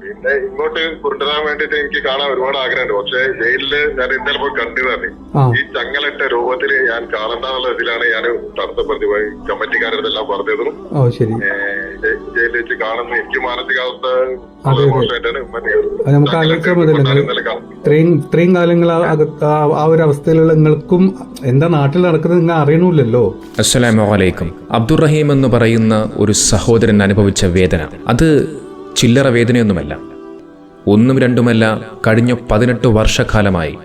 പിന്നെ ഇങ്ങോട്ട് കൊണ്ടുവരാൻ വേണ്ടിട്ട് എനിക്ക് കാണാൻ ഒരുപാട് ആഗ്രഹമുണ്ട്. പക്ഷെ ജയിലിൽ ഞാൻ ഇന്നലെ പോയി കണ്ടിരുന്നു ഈ ചങ്ങലിട്ട രൂപത്തിൽ ഞാൻ കാണണ്ടെന്നുള്ള ഇതിലാണ് ഞാൻ തടസ്സപ്പെടുത്തി പോയി കമ്മിറ്റിക്കാരെല്ലാം പറഞ്ഞതും. ഓ ശരി. ഏഹ്, ജയിലിൽ വെച്ച് കാണുന്ന എനിക്ക് മാനസികാവസ്ഥ നമുക്ക്. ഇത്രയും ഇത്രയും കാലങ്ങൾ ആ ഒരു അവസ്ഥയിലുള്ള നിങ്ങൾക്കും എന്താ നാട്ടിൽ നടക്കുന്നത് നിങ്ങൾ അറിയണമില്ലല്ലോ അസ്സലാമു അലൈക്കും. അബ്ദുറഹീം എന്ന് പറയുന്ന ഒരു സഹോദരൻ അനുഭവിച്ച വേദന. അത് ചില്ലറ വേദനയൊന്നുമല്ല. ഒന്നും രണ്ടുമല്ല കഴിഞ്ഞ പതിനെട്ട് വർഷക്കാലമായി.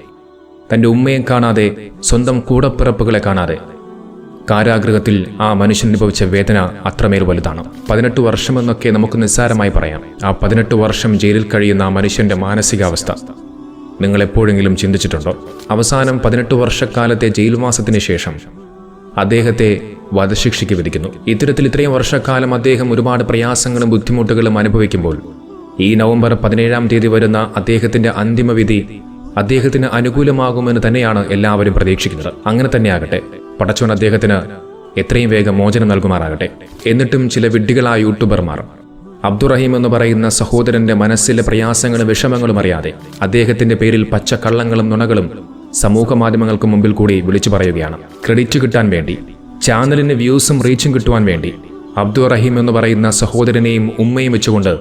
തന്റെ ഉമ്മയെ കാണാതെ സ്വന്തം കൂടപ്പിറപ്പുകളെ കാണാതെ. കാരാഗ്രഹത്തിൽ ആ മനുഷ്യൻ അനുഭവിച്ച വേദന അത്രമേൽ വലുതാണ്. പതിനെട്ട് വർഷമെന്നൊക്കെ നമുക്ക് നിസ്സാരമായി പറയാം. ആ പതിനെട്ട് വർഷം ജയിലിൽ കഴിയുന്ന ആ മനുഷ്യന്റെ മാനസികാവസ്ഥ. നിങ്ങൾ എപ്പോഴെങ്കിലും ചിന്തിച്ചിട്ടുണ്ടോ? അവസാനം പതിനെട്ട് വർഷക്കാലത്തെ ജയിൽവാസത്തിന് ശേഷം അദ്ദേഹത്തെ വധശിക്ഷയ്ക്ക് വിധിക്കുന്നു. ഇത്തരത്തിൽ ഇത്രയും വർഷക്കാലം അദ്ദേഹം ഒരുപാട് പ്രയാസങ്ങളും ബുദ്ധിമുട്ടുകളും അനുഭവിക്കുമ്പോൾ ഈ നവംബർ പതിനേഴാം തീയതി വരുന്ന അദ്ദേഹത്തിന്റെ അന്തിമവിധി അദ്ദേഹത്തിന് അനുകൂലമാകുമെന്ന് തന്നെയാണ് എല്ലാവരും പ്രതീക്ഷിക്കുന്നത്. അങ്ങനെ തന്നെയാകട്ടെ പടച്ചോൻ അദ്ദേഹത്തിന് എത്രയും വേഗം മോചനം നൽകുമാറാകട്ടെ. എന്നിട്ടും ചില വിഡ്ഢികളായ യൂട്യൂബർമാർ അബ്ദുറഹീം എന്ന് പറയുന്ന സഹോദരന്റെ മനസ്സിലെ പ്രയാസങ്ങളും വിഷമങ്ങളും അറിയാതെ അദ്ദേഹത്തിന്റെ പേരിൽ പച്ചക്കള്ളങ്ങളും നുണകളും സമൂഹ മാധ്യമങ്ങൾക്ക് മുമ്പിൽ കൂടി വിളിച്ചു പറയുകയാണ്. ക്രെഡിറ്റ് കിട്ടാൻ വേണ്ടി ചാനലിന് വ്യൂസും റീച്ചും കിട്ടുവാൻ വേണ്ടി അബ്ദുൾ റഹീം എന്ന് പറയുന്ന സഹോദരനെയും ഉമ്മയും വെച്ചുകൊണ്ട്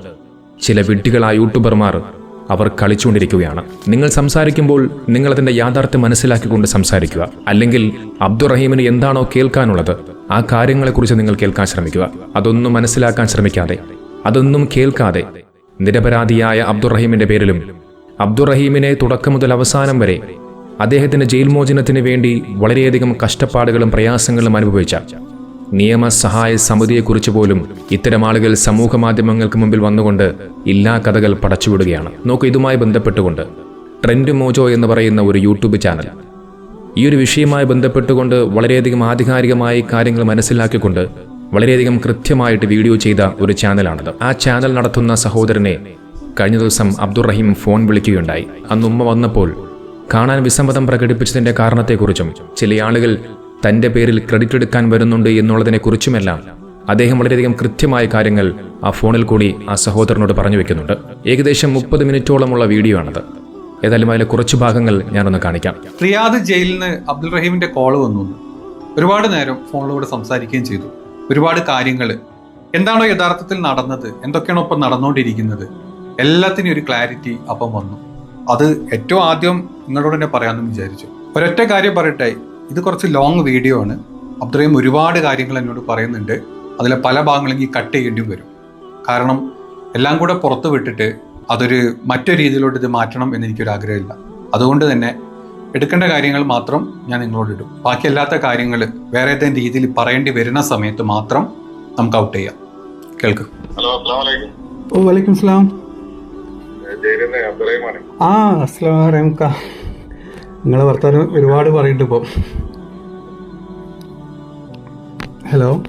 ചില വിഡ്ഢികളായ യൂട്യൂബർമാർ അവർ കളിച്ചുകൊണ്ടിരിക്കുകയാണ്. നിങ്ങൾ സംസാരിക്കുമ്പോൾ നിങ്ങൾ അതിന്റെ യാഥാർത്ഥ്യം മനസ്സിലാക്കിക്കൊണ്ട് സംസാരിക്കുക. അല്ലെങ്കിൽ അബ്ദുറഹീമിന് എന്താണോ കേൾക്കാനുള്ളത് ആ കാര്യങ്ങളെക്കുറിച്ച് നിങ്ങൾ കേൾക്കാൻ ശ്രമിക്കുക. അതൊന്നും മനസ്സിലാക്കാൻ ശ്രമിക്കാതെ അതൊന്നും കേൾക്കാതെ നിരപരാധിയായ അബ്ദുറഹീമിന്റെ പേരിലും അബ്ദുറഹീമിനെ തുടക്കം മുതൽ അവസാനം വരെ അദ്ദേഹത്തിന്റെ ജയിൽ മോചനത്തിന് വേണ്ടി വളരെയധികം കഷ്ടപ്പാടുകളും പ്രയാസങ്ങളും അനുഭവിച്ച നിയമസഹായ സമിതിയെക്കുറിച്ച് പോലും ഇത്തരം ആളുകൾ സമൂഹ മാധ്യമങ്ങൾക്ക് മുമ്പിൽ വന്നുകൊണ്ട് ഇല്ലാ കഥകൾ പടച്ചുവിടുകയാണ്. നോക്കൂ ഇതുമായി ബന്ധപ്പെട്ടുകൊണ്ട് ട്രെൻഡ് മോജോ എന്ന് പറയുന്ന ഒരു യൂട്യൂബ് ചാനൽ. ഈ ഒരു വിഷയവുമായി ബന്ധപ്പെട്ടുകൊണ്ട് വളരെയധികം ആധികാരികമായി കാര്യങ്ങൾ മനസ്സിലാക്കിക്കൊണ്ട് വളരെയധികം കൃത്യമായിട്ട് വീഡിയോ ചെയ്ത ഒരു ചാനലാണത്. ആ ചാനൽ നടത്തുന്ന സഹോദരനെ കഴിഞ്ഞ ദിവസം അബ്ദുറഹീം ഫോൺ വിളിക്കുകയുണ്ടായി. അന്ന് ഉമ്മ വന്നപ്പോൾ കാണാൻ വിസമ്മതം പ്രകടിപ്പിച്ചതിന്റെ കാരണത്തെക്കുറിച്ചും ചില ആളുകൾ തന്റെ പേരിൽ ക്രെഡിറ്റ് എടുക്കാൻ വരുന്നുണ്ട് എന്നുള്ളതിനെക്കുറിച്ചുമെല്ലാം അദ്ദേഹം വളരെയധികം കൃത്യമായ കാര്യങ്ങൾ ആ ഫോണിൽ കൂടി ആ സഹോദരനോട് പറഞ്ഞു വെക്കുന്നുണ്ട്. ഏകദേശം മുപ്പത് മിനിറ്റോളമുള്ള വീഡിയോ ആണത്. ഏതായാലും അതിലെ കുറച്ച് ഭാഗങ്ങൾ ഞാനൊന്ന് കാണിക്കാം. റിയാദ് ജയിലിൽ നിന്ന് അബ്ദുൾ റഹീമിന്റെ കോൾ വന്നു. ഒരുപാട് നേരം ഫോണിലൂടെ സംസാരിക്കുകയും ചെയ്തു. ഒരുപാട് കാര്യങ്ങൾ എന്താണോ യഥാർത്ഥത്തിൽ നടന്നത്? എന്തൊക്കെയാണോ ഇപ്പം നടന്നുകൊണ്ടിരിക്കുന്നത്? എല്ലാത്തിനും ഒരു ക്ലാരിറ്റി അപ്പം വന്നു. അത് ഏറ്റവും ആദ്യം നിങ്ങളോട് തന്നെ പറയാമെന്ന് വിചാരിച്ചു. ഒരൊറ്റ കാര്യം പറയട്ടെ ഇത് കുറച്ച് ലോങ് വീഡിയോ ആണ്. അത്രയും ഒരുപാട് കാര്യങ്ങൾ എന്നോട് പറയുന്നുണ്ട്. അതിലെ പല ഭാഗങ്ങളും എനിക്ക് കട്ട് ചെയ്യേണ്ടി വരും. കാരണം എല്ലാം കൂടെ പുറത്ത് വിട്ടിട്ട് അതൊരു മറ്റൊരു രീതിയിലോട്ട് ഇത് മാറ്റണം എന്ന് എനിക്കൊരു ആഗ്രഹമില്ല. അതുകൊണ്ട് തന്നെ എടുക്കേണ്ട കാര്യങ്ങൾ മാത്രം ഞാൻ നിങ്ങളോട് ഇടും. ബാക്കി അല്ലാത്ത കാര്യങ്ങൾ വേറെ ഏതെങ്കിലും രീതിയിൽ പറയേണ്ടി വരുന്ന സമയത്ത് മാത്രം നമുക്ക് ഔട്ട് ചെയ്യാം. കേൾക്കും. ഹലോ അസ്സാം വലൈക്കും ഓ വലൈക്കും സ്ലാം. ആ അസ്ലാം റഹ്മക്ക നിങ്ങളെ വർത്താനം ഒരുപാട് പറയുന്നുണ്ട് ഇപ്പം. ഹലോ.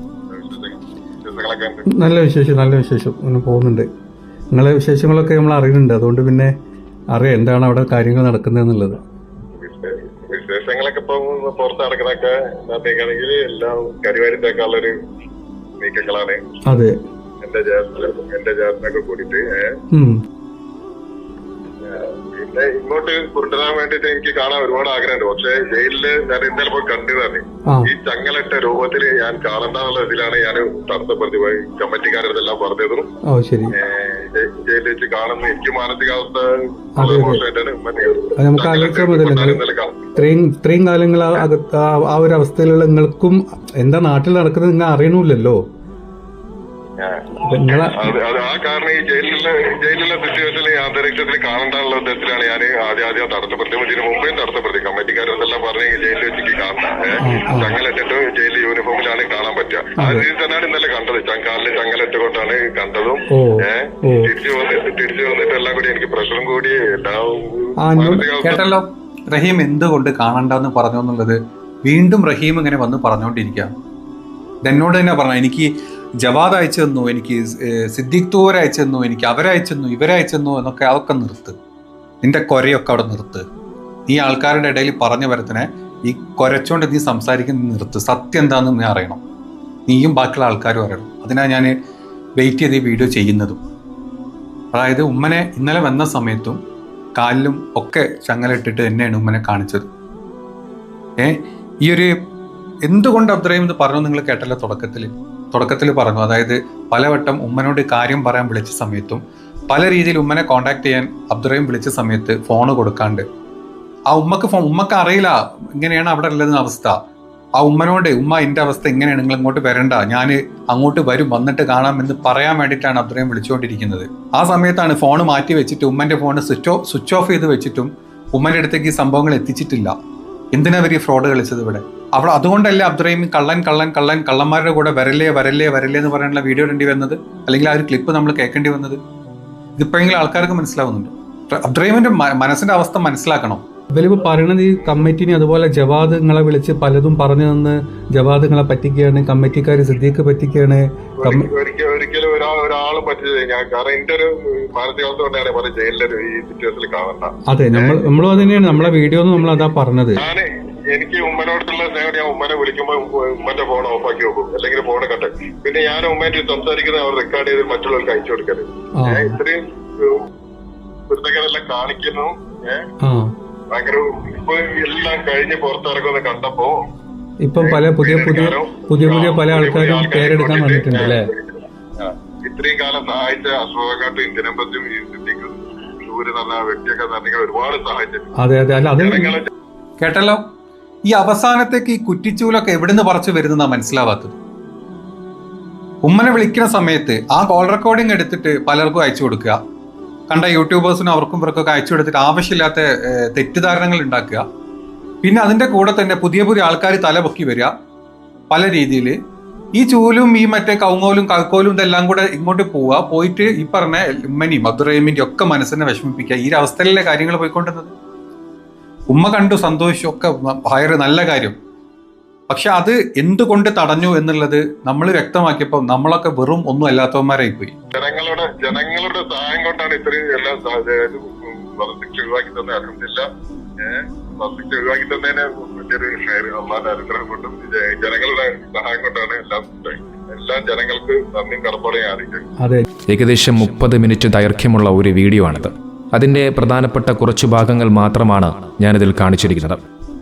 നല്ല വിശേഷം നല്ല വിശേഷം. അങ്ങനെ പോകുന്നുണ്ട്. നിങ്ങളെ വിശേഷങ്ങളൊക്കെ നമ്മൾ അറിയുന്നുണ്ട്. അതുകൊണ്ട് പിന്നെ അറിയാം എന്താണ് അവിടെ കാര്യങ്ങൾ നടക്കുന്നതെന്നുള്ളത് എന്നുള്ളത്. വിശേഷങ്ങളൊക്കെ ഇപ്പം പുറത്ത് നടക്കുന്നൊക്കെ എന്താണെങ്കിൽ എല്ലാം കരിവാരിത്തേക്കാളൊരു നീക്കങ്ങളാണ്. അതെ. എന്റെ ജേഷനൊക്കെ കൂടിയിട്ട്. പിന്നെ ഇങ്ങോട്ട് കൊണ്ടുവരാൻ വേണ്ടിട്ട് എനിക്ക് കാണാൻ ഒരുപാട് ആഗ്രഹമുണ്ട്. പക്ഷെ ജയിലിൽ ഞാൻ ഇന്നലെ പോയി കണ്ടിരുന്നേ ഈ ചങ്ങലിട്ട രൂപത്തിൽ ഞാൻ കാണണ്ടെന്നുള്ള ഇതിലാണ് ഞാൻ തടസ്സപ്പെടുത്തി പോയി കമ്മിറ്റിക്കാരെല്ലാം പറഞ്ഞതും. ജയിലിൽ വെച്ച് കാണുന്ന എനിക്ക് മാനസികാവസ്ഥ നമുക്ക് ഇത്രയും ഇത്രയും കാലങ്ങൾ ആ ഒരു അവസ്ഥയിലുള്ള നിങ്ങൾക്കും എന്താ നാട്ടിൽ നടക്കുന്നത് നിങ്ങൾ അറിയണമില്ലല്ലോ. ആ കാരണം ഈ ജയിലിലെ ജയിലിലെ സിറ്റുവേഷനിൽ അന്തരീക്ഷത്തിൽ കാണണ്ടാനുള്ള ഉദ്ദേശത്തിലാണ് ഞാൻ ആദ്യം ആദ്യം തടസ്സപ്പെടുത്തി ഇതിന് മുമ്പേ തടസ്സപ്പെടുത്തി കമ്മിറ്റിക്കാരെല്ലാം പറഞ്ഞ് പറഞ്ഞു ജയിലിൽ വെച്ചിട്ട് കാണണ്ട ചങ്ങലിട്ടിട്ട് ജയിലിൽ യൂണിഫോമിലാണ് കാണാൻ പറ്റുക. ആ രീതിയിൽ തന്നെയാണ് ഇന്നലെ കണ്ടത്. ചങ്കാലിന് ചങ്ങലിട്ട് കൊണ്ടാണ് കണ്ടതും. ഏഹ് തിരിച്ചു വന്നിട്ട് തിരിച്ചു വന്നിട്ട് എല്ലാം കൂടി എനിക്ക് പ്രഷറും കൂടി എല്ലാം കേട്ടല്ലോ. റഹീം എന്തുകൊണ്ട് കാണണ്ടെന്ന് പറഞ്ഞു എന്നുള്ളത് വീണ്ടും റഹീം ഇങ്ങനെ വന്ന് പറഞ്ഞുകൊണ്ടിരിക്കുകയാണ് എന്നോട് തന്നെ പറഞ്ഞു എനിക്ക് ജവാദ് അയച്ചു തന്നു എനിക്ക് സിദ്ദീഖ് തൂവർ അയച്ചു തന്നു എനിക്ക് അവരയച്ചു തന്നു ഇവരയച്ചു തന്നു എന്നൊക്കെ അതൊക്കെ നിർത്ത്. നിന്റെ കൊരയൊക്കെ അവിടെ നിർത്ത്. നീ ആൾക്കാരുടെ ഇടയിൽ പറഞ്ഞു വരത്തിനെ ഈ കൊരച്ചോണ്ട് നീ സംസാരിക്കുന്ന നിർത്ത്. സത്യം എന്താണെന്ന് നീ അറിയണം. നീയും ബാക്കിയുള്ള ആൾക്കാരും അറിയണം. അതിനാ ഞാൻ വെയിറ്റ് ചെയ്ത് ഈ വീഡിയോ ചെയ്യുന്നതും. അതായത് ഉമ്മനെ ഇന്നലെ വന്ന സമയത്തും കാലിലും ഒക്കെ ചങ്ങലിട്ടിട്ട് എന്നെയാണ് ഉമ്മനെ കാണിച്ചത്. ഏ ഈ ഒരു എന്തുകൊണ്ട് അത്രയും ഇത് പറഞ്ഞു നിങ്ങൾ കേട്ടല്ലോ തുടക്കത്തിൽ തുടക്കത്തിൽ പറഞ്ഞു അതായത് പലവട്ടം ഉമ്മനോട് കാര്യം പറയാൻ വിളിച്ച സമയത്തും പല രീതിയിൽ ഉമ്മനെ കോണ്ടാക്ട് ചെയ്യാൻ അബ്ദുറഹീം വിളിച്ച സമയത്ത് ഫോണ് കൊടുക്കാണ്ട്. ആ ഉമ്മക്ക് ഫോൺ ഉമ്മക്ക് അറിയില്ല ഇങ്ങനെയാണ് അവിടെ ഉള്ളതെന്ന് അവസ്ഥ. ആ ഉമ്മനോട് ഉമ്മ എന്റെ അവസ്ഥ എങ്ങനെയാണ് നിങ്ങൾ ഇങ്ങോട്ട് വരണ്ട. ഞാൻ അങ്ങോട്ട് വരും വന്നിട്ട് കാണാം എന്ന് പറയാൻ വേണ്ടിയിട്ടാണ് അബ്ദുറഹീം വിളിച്ചുകൊണ്ടിരിക്കുന്നത്. ആ സമയത്താണ് ഫോൺ മാറ്റി വെച്ചിട്ട് ഉമ്മന്റെ phone switch off switch off ചെയ്ത് വെച്ചിട്ടും ഉമ്മന്റെ അടുത്തേക്ക് ഈ സംഭവങ്ങൾ എത്തിച്ചിട്ടില്ല. എന്തിനാ ഇവർ ഈ ഫ്രോഡ് കളിച്ചത് ഇവിടെ? അവിടെ അതുകൊണ്ടല്ലേ അബ്ദുറഹീം കള്ളൻ കള്ളൻ കള്ളൻ കള്ളന്മാരുടെ കൂടെ വരല്ലേ വരല്ലേ വരല്ലേ എന്ന് പറയാനുള്ള വീഡിയോ ഇടേണ്ടി വന്നത്? അല്ലെങ്കിൽ ആ ഒരു ക്ലിപ്പ് നമ്മൾ കേൾക്കേണ്ടി വന്നത്? ഇതിപ്പോഴെങ്കിലും ആൾക്കാർക്ക് മനസ്സിലാവുന്നുണ്ട്. അബ്ദുറഹീമിന്റെ മനസ്സിന്റെ അവസ്ഥ മനസ്സിലാക്കണം? ഇവലിപ്പോ പറയണത് ഈ കമ്മിറ്റിനെ അതുപോലെ ജവാദ് നിങ്ങളെ വിളിച്ച് പലതും പറഞ്ഞു തന്ന് ജവാദ് നിങ്ങളെ പറ്റിക്കുകയാണ് കമ്മിറ്റിക്കാർ സിദ്ദീഖ് പറ്റിക്കുകയാണ് ഒരിക്കലും ഒരാൾ ഒരാളും പറ്റില്ല ഞാൻ. കാരണം എന്റെ ഒരു മാനസികാവസ്ഥ കൊണ്ടാണ് പറഞ്ഞ ഈ സിറ്റുവേഷനിൽ കാണണ്ട അതെ നമ്മൾ നമ്മളും അത് തന്നെയാണ്. നമ്മളെ വീഡിയോ നമ്മൾ അതാ പറഞ്ഞത്. എനിക്ക് ഉമ്മനോടുള്ള സ്നേഹം ഞാൻ ഉമ്മനെ വിളിക്കുമ്പോൾ ഉമ്മന്റെ ഫോൺ ഓഫാക്കി വെക്കും. അല്ലെങ്കിൽ ഫോൺ കട്ട്. പിന്നെ ഞാൻ ഉമ്മേന്റെ സംസാരിക്കുന്നത് അവർ റെക്കോർഡ് ചെയ്ത് മറ്റുള്ളവർക്ക് അയച്ചു കൊടുക്കൽ. ഞാൻ ഇത്രയും കൃതകളെല്ലാം കാണിക്കുന്നു. ഏഹ് ഭയങ്കര ഇപ്പൊ എല്ലാം കഴിഞ്ഞ് പുറത്തിറക്കുന്ന കണ്ടപ്പോ ഇപ്പം പല പുതിയ പുതിയ പുതിയ പുതിയ പല ആൾക്കാരും പേരെടുക്കാൻ വന്നിട്ടുണ്ട് അല്ലേ? ഇത്രയും കാലം സഹായിച്ച അശോകാട്ട് ഈ സിദ്ദിഖും സൂര്യ എന്ന വ്യക്തിയൊക്കെ തന്നെ ഒരുപാട് സഹായിച്ചു അതെ അതെ. അല്ല അത് കേട്ടല്ലോ? ഈ അവസാനത്തേക്ക് ഈ കുറ്റിച്ചൂലൊക്കെ എവിടുന്ന് പറിച്ചു വരുന്നതാ മനസ്സിലാവാത്തത്. ഉമ്മനെ വിളിക്കുന്ന സമയത്ത് ആ കോൾ റെക്കോർഡിംഗ് എടുത്തിട്ട് പലർക്കും അയച്ചു കൊടുക്കുക. കണ്ട യൂട്യൂബേഴ്സിനും അവർക്കും ഇവർക്കൊക്കെ അയച്ചു കൊടുത്തിട്ട് ആവശ്യമില്ലാത്ത തെറ്റിദ്ധാരണകൾ ഉണ്ടാക്കുക. പിന്നെ അതിന്റെ കൂടെ തന്നെ പുതിയ പുതിയ ആൾക്കാർ തല പൊക്കി വരിക. പല രീതിയിൽ ഈ ചൂലും ഈ മറ്റേ കൗങ്ങോലും കൽക്കോലും ഇതെല്ലാം കൂടെ ഇങ്ങോട്ട് പോവുക. പോയിട്ട് ഈ പറഞ്ഞ ഉമ്മനെയും അബ്ദുറഹീമിന്റെ ഒക്കെ മനസ്സിനെ വിഷമിപ്പിക്കുക. ഈ ഒരു അവസ്ഥയിലല്ലേ കാര്യങ്ങൾ പോയിക്കൊണ്ടിരുന്നത്? ഉമ്മ കണ്ടു സന്തോഷിച്ചു ഒക്കെ ഭയങ്കര നല്ല കാര്യം. പക്ഷെ അത് എന്തുകൊണ്ട് തടഞ്ഞു എന്നുള്ളത് നമ്മൾ വ്യക്തമാക്കിയപ്പോൾ നമ്മളൊക്കെ വെറും ഒന്നും അല്ലാത്തവന്മാരായി പോയി. ജനങ്ങളുടെ ജനങ്ങളുടെ സഹായം കൊണ്ടാണ് ഇത്രയും എല്ലാം വധശിക്ഷ ഒഴിവാക്കി തന്നെ അലഹമില്ല ഏഹ് വധശിക്ഷ ഒഴിവാക്കി തന്നതിന് വലിയൊരു ഷെയർ അള്ളാന്റെ അനുഗ്രഹം കൊണ്ടും ജനങ്ങളുടെ സഹായം കൊണ്ടാണ് എല്ലാം എല്ലാം ജനങ്ങൾക്ക് നന്ദിയും ഏകദേശം മുപ്പത് മിനിറ്റ് ദൈർഘ്യമുള്ള ഒരു വീഡിയോ ആണിത്. അതിന്റെ പ്രധാനപ്പെട്ട കുറച്ച് ഭാഗങ്ങൾ മാത്രമാണ് ഞാനിതിൽ കാണിച്ചിരിക്കുന്നത്.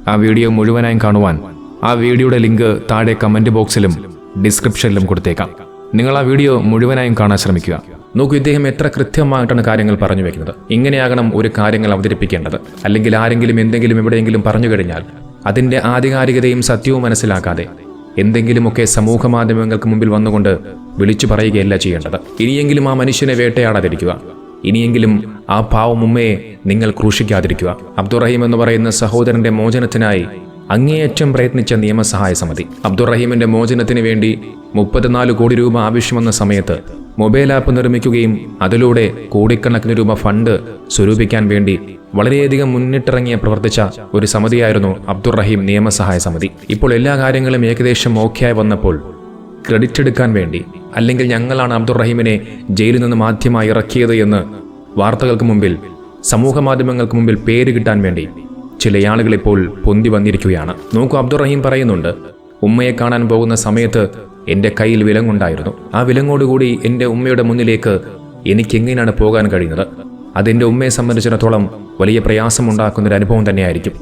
ആ വീഡിയോ മുഴുവനായും കാണുവാൻ ആ വീഡിയോയുടെ ലിങ്ക് താഴെ കമന്റ് ബോക്സിലും ഡിസ്ക്രിപ്ഷനിലും കൊടുത്തേക്കാം. നിങ്ങൾ ആ വീഡിയോ മുഴുവനായും കാണാൻ ശ്രമിക്കുക. നോക്കൂ ഇദ്ദേഹം എത്ര കൃത്യമായിട്ടാണ് കാര്യങ്ങൾ പറഞ്ഞു വെക്കുന്നത്. ഇങ്ങനെയാകണം ഒരു കാര്യങ്ങൾ അവതരിപ്പിക്കേണ്ടത്. അല്ലെങ്കിൽ ആരെങ്കിലും എന്തെങ്കിലും എവിടെയെങ്കിലും പറഞ്ഞു കഴിഞ്ഞാൽ അതിന്റെ ആധികാരികതയും സത്യവും മനസ്സിലാക്കാതെ എന്തെങ്കിലുമൊക്കെ സമൂഹ മാധ്യമങ്ങൾക്ക് മുമ്പിൽ വന്നുകൊണ്ട് വിളിച്ചു പറയുകയല്ല ചെയ്യേണ്ടത്. ഇനിയെങ്കിലും ആ മനുഷ്യനെ വേട്ടയാടാതിരിക്കുക. ഇനിയെങ്കിലും ആ പാവം ഉമ്മയെ നിങ്ങൾ ക്രൂശിക്കാതിരിക്കുക. അബ്ദുറഹീം എന്ന് പറയുന്ന സഹോദരന്റെ മോചനത്തിനായി അങ്ങേയറ്റം പ്രയത്നിച്ച നിയമസഹായ സമിതി. അബ്ദുറഹീമിന്റെ മോചനത്തിന് വേണ്ടി മുപ്പത്തിനാല് കോടി രൂപ ആവശ്യമെന്ന സമയത്ത് മൊബൈൽ ആപ്പ് നിർമ്മിക്കുകയും അതിലൂടെ കോടിക്കണക്കിന് രൂപ ഫണ്ട് സ്വരൂപിക്കാൻ വേണ്ടി വളരെയധികം മുന്നിട്ടിറങ്ങിയ പ്രവർത്തിച്ച ഒരു സമിതിയായിരുന്നു അബ്ദുറഹീം നിയമസഹായ സമിതി. ഇപ്പോൾ എല്ലാ കാര്യങ്ങളും ഏകദേശം ഓക്കെയായി വന്നപ്പോൾ ക്രെഡിറ്റ് എടുക്കാൻ വേണ്ടി അല്ലെങ്കിൽ ഞങ്ങളാണ് അബ്ദുറഹീമിനെ ജയിലിൽ നിന്ന് മാധ്യമമായി ഇറക്കിയത് എന്ന് വാർത്തകൾക്ക് മുമ്പിൽ സമൂഹ മാധ്യമങ്ങൾക്ക് മുമ്പിൽ പേര് കിട്ടാൻ വേണ്ടി ചില ആളുകൾ ഇപ്പോൾ പൊന്തി വന്നിരിക്കുകയാണ്. നോക്കൂ അബ്ദുറഹീം പറയുന്നുണ്ട് ഉമ്മയെ കാണാൻ പോകുന്ന സമയത്ത് എന്റെ കയ്യിൽ വിലങ്ങുണ്ടായിരുന്നു. ആ വിലങ്ങോടുകൂടി എന്റെ ഉമ്മയുടെ മുന്നിലേക്ക് എനിക്ക് എങ്ങനെയാണ് പോകാൻ കഴിയുന്നത്? അതെന്റെ ഉമ്മയെ സംബന്ധിച്ചിടത്തോളം വലിയ പ്രയാസമുണ്ടാക്കുന്ന ഒരു അനുഭവം തന്നെയായിരിക്കും.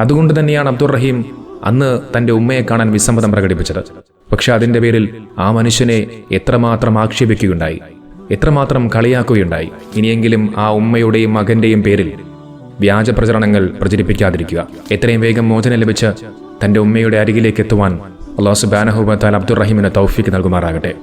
അതുകൊണ്ട് തന്നെയാണ് അബ്ദുറഹീം അന്ന് തന്റെ ഉമ്മയെ കാണാൻ വിസമ്മതം പ്രകടിപ്പിച്ചത്. പക്ഷെ അതിന്റെ പേരിൽ ആ മനുഷ്യനെ എത്രമാത്രം ആക്ഷേപിക്കുകയുണ്ടായി? എത്രമാത്രം കളിയാക്കുകയുണ്ടായി? ഇനിയെങ്കിലും ആ ഉമ്മയുടെയും മകന്റെയും പേരിൽ വ്യാജ പ്രചരണങ്ങൾ പ്രചരിപ്പിക്കാതിരിക്കുക. എത്രയും വേഗം മോചനം ലഭിച്ച് തന്റെ ഉമ്മയുടെ അരികിലേക്ക് എത്തുവാൻ അള്ളാഹു സുബാനഹുബത്താൽ അബ്ദുറഹിമിന് തൗഫീക്ക് നൽകുമാറാകട്ടെ.